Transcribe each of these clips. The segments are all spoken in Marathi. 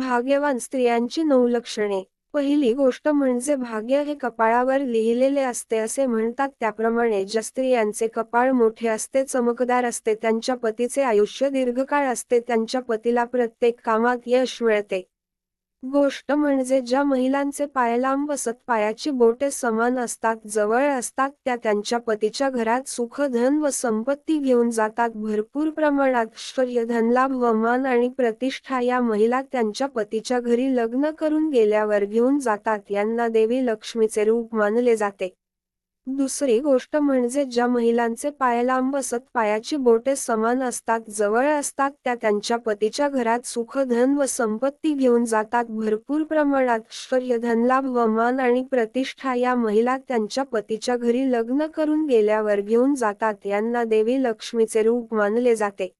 भाग्यवान स्त्रियांची नऊ लक्षणे. पहिली गोष्ट म्हणजे भाग्य हे कपाळावर लिहिलेले असते असे म्हणतात. त्याप्रमाणे ज्या स्त्रियांचे कपाळ मोठे असते चमकदार असते त्यांच्या पतीचे आयुष्य दीर्घकाळ असते त्यांच्या पतीला प्रत्येक कामात यश मिळते. गोष्ट म्हणजे ज्या महिलांचे पाय लांब बसत पायाची बोटे समान असतात जवळ असतात त्या त्यांच्या पतीच्या घरात सुख धन व संपत्ती घेऊन जातात. भरपूर प्रमाणात ऐश्वर्य धनलाभ व मान आणि प्रतिष्ठा या महिला त्यांच्या पतीच्या घरी लग्न करून गेल्यावर घेऊन जातात. यांना देवी लक्ष्मीचे रूप मानले जाते. दुसरी गोष्ट म्हणजे ज्या महिलांचे पाय लांब असत पायाची बोटे समान असतात जवळ असतात त्या त्यांच्या पतीच्या घरात सुख धन व संपत्ती घेऊन जातात. भरपूर प्रमाणात ऐश्वर्य धनलाभ व मान आणि प्रतिष्ठा या महिला त्यांच्या पतीच्या घरी लग्न करून गेल्यावर घेऊन जातात. यांना देवी लक्ष्मीचे रूप मानले जाते.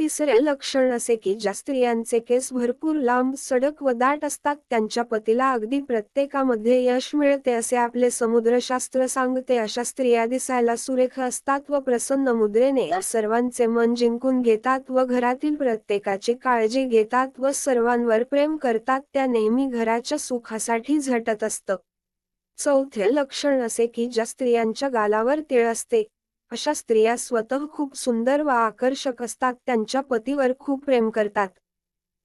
तिसरे लक्षण असे की ज्या स्त्रियांचे केस भरपूर लांब सडक व दाट असतात त्यांच्या पतीला अगदी प्रत्येकामध्ये यश मिळते असे आपले समुद्रशास्त्र सांगते. अशा स्त्रिया दिसायला सुरेख असतात व प्रसन्न मुद्रेने या सर्वांचे मन जिंकून घेतात व घरातील प्रत्येकाची काळजी घेतात व सर्वांवर प्रेम करतात. त्या नेहमी घराच्या सुखासाठी झटत असतं. चौथे लक्षण असे की ज्या स्त्रियांच्या गालावर तिळ असते. अशा स्त्रिया स्वतः खूप सुंदर व आकर्षक असतात. त्यांच्या पतीवर खूप प्रेम करतात.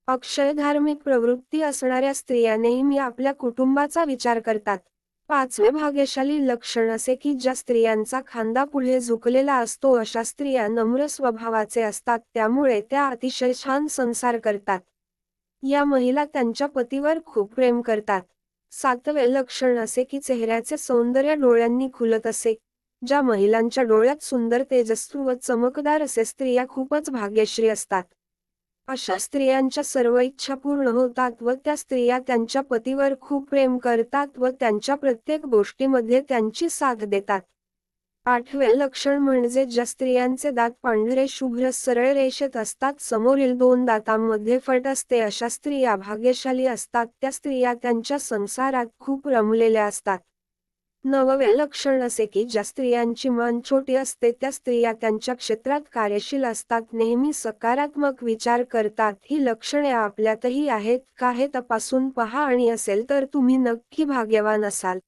अक्षय धार्मिक प्रवृत्ती असणाऱ्या स्त्रिया नेहमी आपल्या कुटुंबाचा विचार करतात. पाचवे भाग्यशाली लक्षण असे की ज्या स्त्रियांचा खांदा पुढे झुकलेला असतो अशा स्त्रिया नम्र स्वभावाचे असतात. त्यामुळे त्या अतिशय छान संसार करतात. या महिला त्यांच्या पतीवर खूप प्रेम करतात. सातवे लक्षण असे की चेहऱ्याचे सौंदर्य डोळ्यांनी खुलत असे. ज्या महिलांच्या डोळ्यात सुंदर तेजस्वी व चमकदार असे स्त्रिया खूपच भाग्यश्री असतात. अशा स्त्रियांच्या सर्व इच्छा पूर्ण होतात व त्या स्त्रिया त्यांच्या पतीवर खूप प्रेम करतात व त्यांच्या प्रत्येक गोष्टीमध्ये त्यांची साथ देतात. आठवे लक्षण म्हणजे ज्या स्त्रियांचे दात पांढरे शुभ्र सरळ रेषेत असतात समोरील दोन दातांमध्ये फट असते अशा स्त्रिया भाग्यशाली असतात त्या स्त्रिया त्यांच्या संसारात खूप रमलेल्या असतात. नवव्या लक्षण असे की ज्या स्त्रियांची मन छोटी असते त्या स्त्रिया त्यांच्या क्षेत्रात कार्यशील असतात नेहमी सकारात्मक विचार करतात. ही लक्षणे आपल्यातही आहेत का हे तपासून पहा आणि असेल तर तुम्ही नक्की भाग्यवान असाल.